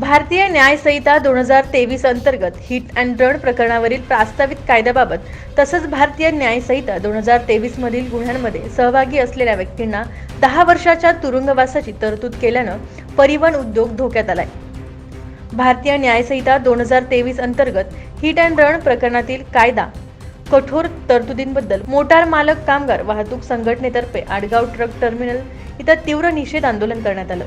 भारतीय न्याय संहिता दोन हजार तेवीस अंतर्गत हिट अँड रन प्रकरणावरील प्रस्तावित कायद्याबाबत तसंच भारतीय न्याय संहिता दोन हजार तेवीस मधील गुन्ह्यांमध्ये सहभागी असलेल्या व्यक्तींना दहा वर्षाच्या तुरुंगवासाची तरतूद केल्यानं परिवहन उद्योग धोक्यात आलाय. भारतीय न्याय संहिता दोन हजार तेवीस अंतर्गत हिट अँड रन प्रकरणातील कायदा कठोर तरतुदींबद्दल मोटार मालक कामगार वाहतूक संघटनेतर्फे आडगाव ट्रक टर्मिनल इथं तीव्र निषेध आंदोलन करण्यात आलं.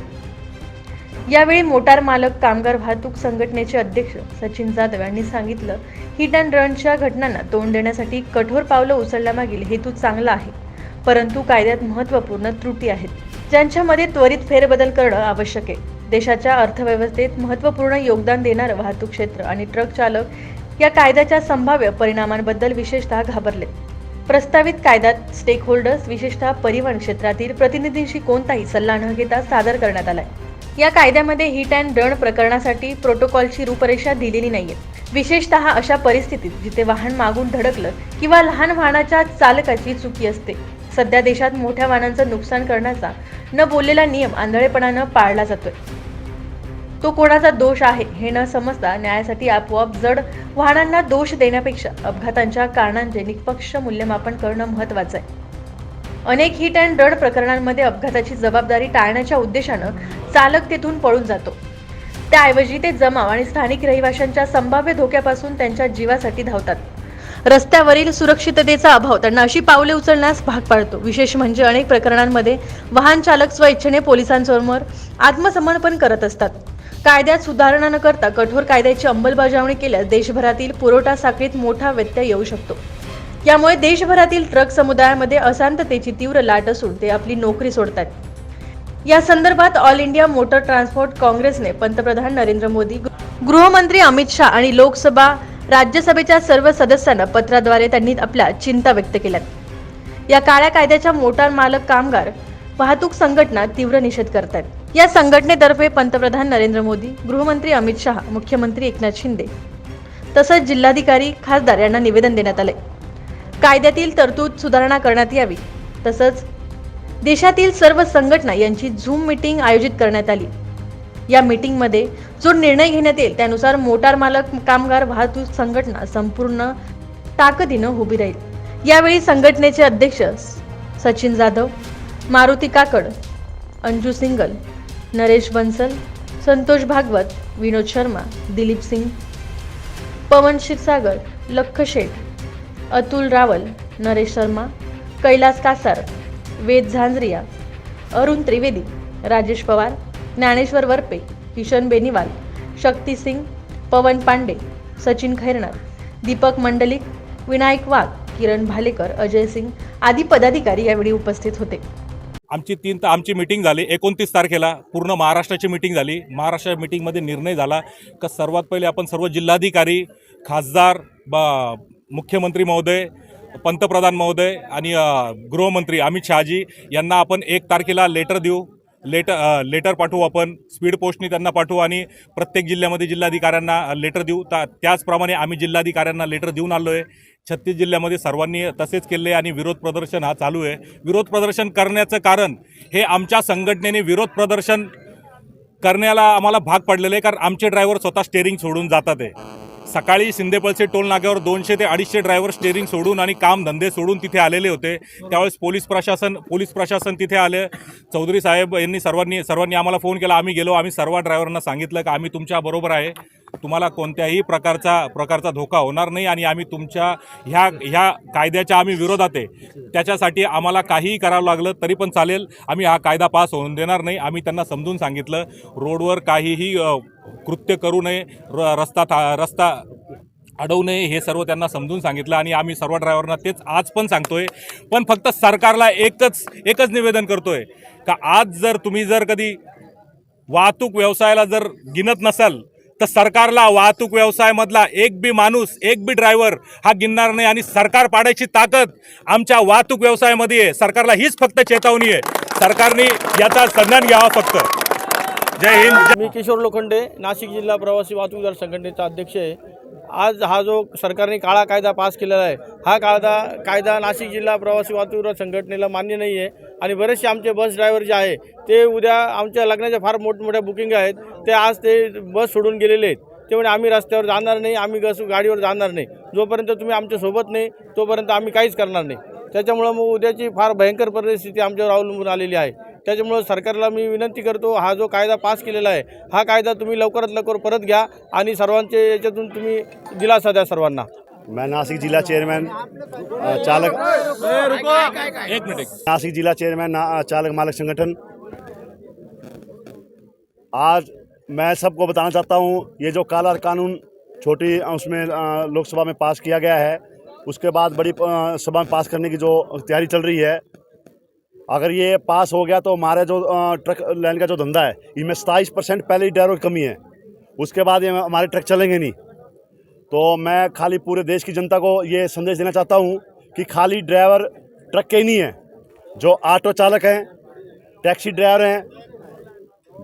यावेळी मोटार मालक कामगार वाहतूक संघटनेचे अध्यक्ष सचिन जाधव यांनी सांगितलं हिट अँड रनच्या घटनांना तोंड देण्यासाठी कठोर पावलं उचलण्यामागील हेतू चांगला आहे परंतु कायद्यात महत्त्वपूर्ण त्रुटी आहेत. ज्यांच्यामध्ये त्वरित फेरबदल करणं आवश्यक आहे. देशाच्या अर्थव्यवस्थेत महत्त्वपूर्ण योगदान देणारं वाहतूक क्षेत्र आणि ट्रक चालक या कायद्याच्या संभाव्य परिणामांबद्दल विशेषतः घाबरले. प्रस्तावित कायद्यात स्टेक होल्डर्स विशेषतः परिवहन क्षेत्रातील प्रतिनिधींशी कोणताही सल्ला न घेता सादर करण्यात आलाय. या कायद्यामध्ये हिट अँड रन प्रकरणासाठी प्रोटोकॉलची रूपरेषा दिलेली नाहीये. विशेषतः अशा परिस्थितीत जिथे वाहन मागून धडकलं किंवा लहान वाहनाच्या चालकाची चुकी असते सध्या देशात मोठ्या वाहनांचं नुकसान करण्याचा न बोललेला नियम आंधळेपणानं पाळला जातोय. तो कोणाचा दोष आहे हे न समजता न्यायासाठी आपोआप जड वाहनांना दोष देण्यापेक्षा अपघातांच्या कारणांचे निष्पक्ष मूल्यमापन करणं महत्वाचं आहे. अनेक हिट अँड रड प्रकरणांमध्ये अपघाताची जबाबदारी टाळण्याच्या उद्देशानं चालक तेथून पळून जातो. त्याऐवजी ते जमाव आणि स्थानिक रहिवाशांच्या संभाव्य धोक्यापासून त्यांच्या जीवासाठी धावतात. रस्त्यावरील सुरक्षिततेचा अभाव त्यांना अशी पावले उचलण्यास भाग पाडतो. विशेष म्हणजे अनेक प्रकरणांमध्ये वाहन चालक स्वइच्छेने पोलिसांसमोर आत्मसमर्पण करत असतात. कायद्यात सुधारणा न करता कठोर कायद्याची अंमलबजावणी केल्यास देशभरातील पुरवठा साखळीत मोठा व्यत्यय येऊ शकतो. यामुळे देशभरातील ट्रक समुदायामध्ये अशांततेची तीव्र लाट असून ते आपली नोकरी सोडतात या संदर्भात ऑल इंडिया मोटर ट्रान्सपोर्ट काँग्रेसने पंतप्रधान नरेंद्र मोदी गृहमंत्री अमित शहा आणि लोकसभा राज्यसभेच्या सर्व सदस्यांना पत्राद्वारे त्यांनी आपल्या चिंता व्यक्त केल्यात. या काळ्या कायद्याच्या मोटार मालक कामगार वाहतूक संघटना तीव्र निषेध करत आहेत या संघटनेतर्फे पंतप्रधान नरेंद्र मोदी गृहमंत्री अमित शहा मुख्यमंत्री एकनाथ शिंदे तसंच जिल्हाधिकारी खासदार यांना निवेदन देण्यात आले कायद्यातील तरतूद सुधारणा करण्यात यावी. तसंच देशातील सर्व संघटना यांची झूम मीटिंग आयोजित करण्यात आली. या मीटिंगमध्ये जो निर्णय घेण्यात येईल त्यानुसार मोटार मालक कामगार वाहतूक संघटना संपूर्ण ताकदीनं उभी राहील. यावेळी संघटनेचे अध्यक्ष सचिन जाधव मारुती काकड अंजू सिंगल नरेश बन्सल संतोष भागवत विनोद शर्मा दिलीप सिंग पवन क्षीरसागर लख शेठ अतुल रावल नरेश शर्मा कैलास कासार वेद झांझरिया अरुण त्रिवेदी राजेश पवार ज्ञानेश्वर वरपे किशन बेनिवाल शक्ती सिंग पवन पांडे सचिन खैरणार दीपक मंडलिक विनायक वाघ किरण भालेकर अजय सिंग आदी पदाधिकारी यावेळी उपस्थित होते. आमची तीन तर आमची मिटिंग झाली. एकोणतीस तारखेला पूर्ण महाराष्ट्राची मिटिंग झाली. महाराष्ट्र मिटिंगमध्ये निर्णय झाला. का सर्वात पहिले आपण सर्व जिल्हाधिकारी खासदार बा मुख्यमंत्री महोदय पंतप्रधान महोदय आणि गृहमंत्री अमित शहाजी यांना आपण एक तारखेला लेटर देऊ. लेटर लेटर पाठवू आपण. स्पीड पोस्टनी त्यांना पाठवू आणि प्रत्येक जिल्ह्यामध्ये जिल्हाधिकाऱ्यांना लेटर देऊ. त्या त्याचप्रमाणे आम्ही जिल्हाधिकाऱ्यांना लेटर देऊन आलो आहे छत्तीस जिल्ह्यामध्ये सर्वांनी तसेच केले आणि विरोध प्रदर्शन हा चालू आहे. विरोध प्रदर्शन करण्याचं कारण हे आमच्या संघटनेने विरोध प्रदर्शन करण्याला आम्हाला भाग पडलेले आहे. कारण आमचे ड्रायव्हर स्वतः स्टेअरिंग सोडून जातात आहे. सकाळी शिंदेपळसे टोल नाक्यावर दोनशे ते अडीचशे ड्रायव्हर स्टेरिंग सोडून आणि काम धंदे सोडून तिथे आलेले होते. त्यावेळेस पोलीस प्रशासन पोलीस प्रशासन तिथे आले. चौधरी साहेब यांनी सर्वांनी सर्वांनी आम्हाला फोन केला. आम्ही गेलो. आम्ही सर्व ड्रायव्हरांना सांगितलं की आम्ही तुमच्या बरोबर आहे. तुम्हाला कोणत्याही प्रकारचा प्रकारचा धोका होणार नाही आणि आम्ही तुमच्या ह्या ह्या कायद्याच्या आम्ही विरोधात आहे. त्याच्यासाठी आम्हाला काहीही करावं लागलं तरी पण चालेल. आम्ही हा कायदा पास होऊन देणार नाही. आम्ही त्यांना समजून सांगितलं. रोडवर काहीही कृत्य करू नये. र रस्ता था रस्ता अडवू नये हे सर्व त्यांना समजून सांगितलं आणि आम्ही सर्व ड्रायव्हरना तेच आज पण सांगतोय. पण फक्त सरकारला एकच एकच निवेदन करतोय का आज जर तुम्ही जर कधी वाहतूक व्यवसायाला जर गिनत नसाल तर सरकारला वाहतूक व्यवसायामधला एक बी माणूस एक बी ड्रायव्हर हा गिनणार नाही आणि सरकार पाडायची ताकद आमच्या वाहतूक व्यवसायामध्ये आहे. सरकारला हीच फक्त चेतावणी आहे. सरकारने याचा संज्ञान घ्यावा फक्त. जय हिंद मी किशोर लोखंडे नाशिक जिल्हा प्रवासी वाहतूकदार संघटनेचा अध्यक्ष आहे. आज हा जो सरकारने काळा कायदा पास केलेला आहे हा कायदा कायदा नाशिक जिल्हा प्रवासी वाहतूकदार संघटनेला मान्य नाही आहे आणि बरेचसे आमचे बस ड्रायव्हर जे आहे ते उद्या आमच्या लग्नाच्या फार मोठमोठ्या बुकिंग आहेत. ते आज ते बस सोडून गेलेले आहेत. ते म्हणे आम्ही रस्त्यावर जाणार नाही आम्ही गस गाडीवर जाणार नाही. जोपर्यंत तुम्ही आमच्यासोबत नाही तोपर्यंत आम्ही काहीच करणार नाही. त्याच्यामुळं मग उद्याची फार भयंकर परिस्थिती आमच्यावर अवलंबून आलेली आहे. त्याच्यामुळं सरकारला मी विनंती करतो हा जो कायदा पास केलेला आहे हा कायदा तुम्ही लवकरात लवकर परत घ्या आणि सर्वांचे याच्यातून तुम्ही दिलासा द्या सर्वांना. मैं नासिक जिला चेयरमैन चालक एक मिनिट नासिक जिला चेयरमैन ना, चालक मालक संगठन आज मैं सबको बताना चाहता हूँ, ये जो काला कानून छोटी उसमें लोकसभा में पास किया गया है, उसके बाद बड़ी सभा में पास करने की जो तैयारी चल रही है, अगर ये पास हो गया तो हमारे जो ट्रक, लाइन का जो धंधा है इसमें सताईस परसेंट पहले ही ड्राइवर की कमी है, उसके बाद ये हमारे ट्रक चलेंगे नहीं। तो मैं खाली पूरे देश की जनता को ये संदेश देना चाहता हूँ कि खाली ड्राइवर ट्रक के ही नहीं है, जो ऑटो चालक हैं, टैक्सी ड्राइवर हैं,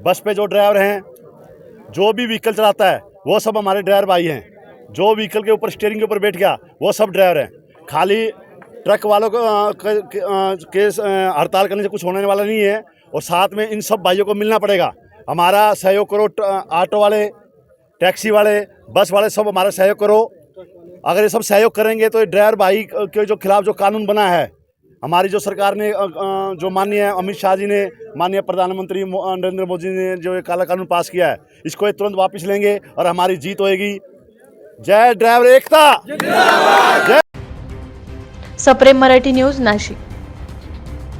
बस पे जो ड्राइवर हैं जो भी व्हीकल चलाता है, वो सब हमारे ड्राइवर भाई हैं। जो व्हीकल के ऊपर स्टेयरिंग के ऊपर बैठ गया, वो सब ड्राइवर हैं। खाली ट्रक वालों को केस हड़ताल करने से कुछ होने वाला नहीं है और साथ में इन सब भाइयों को मिलना पड़ेगा। हमारा सहयोग करो ऑटो वाले टैक्सी वाले बस वाले, सब हमारा सहयोग करो। अगर ये सब सहयोग करेंगे तो ये ड्राइवर भाई के जो खिलाफ जो कानून बना है हमारी जो सरकार ने जो माननीय अमित शाह जी ने, माननीय प्रधानमंत्री नरेंद्र मोदी ने जो ये काला कानून पास किया है, इसको तुरंत वापस लेंगे और हमारी जीत होएगी। जय ड्राइवर एकता! सप्रेम मराठी न्यूज़ नाशिक।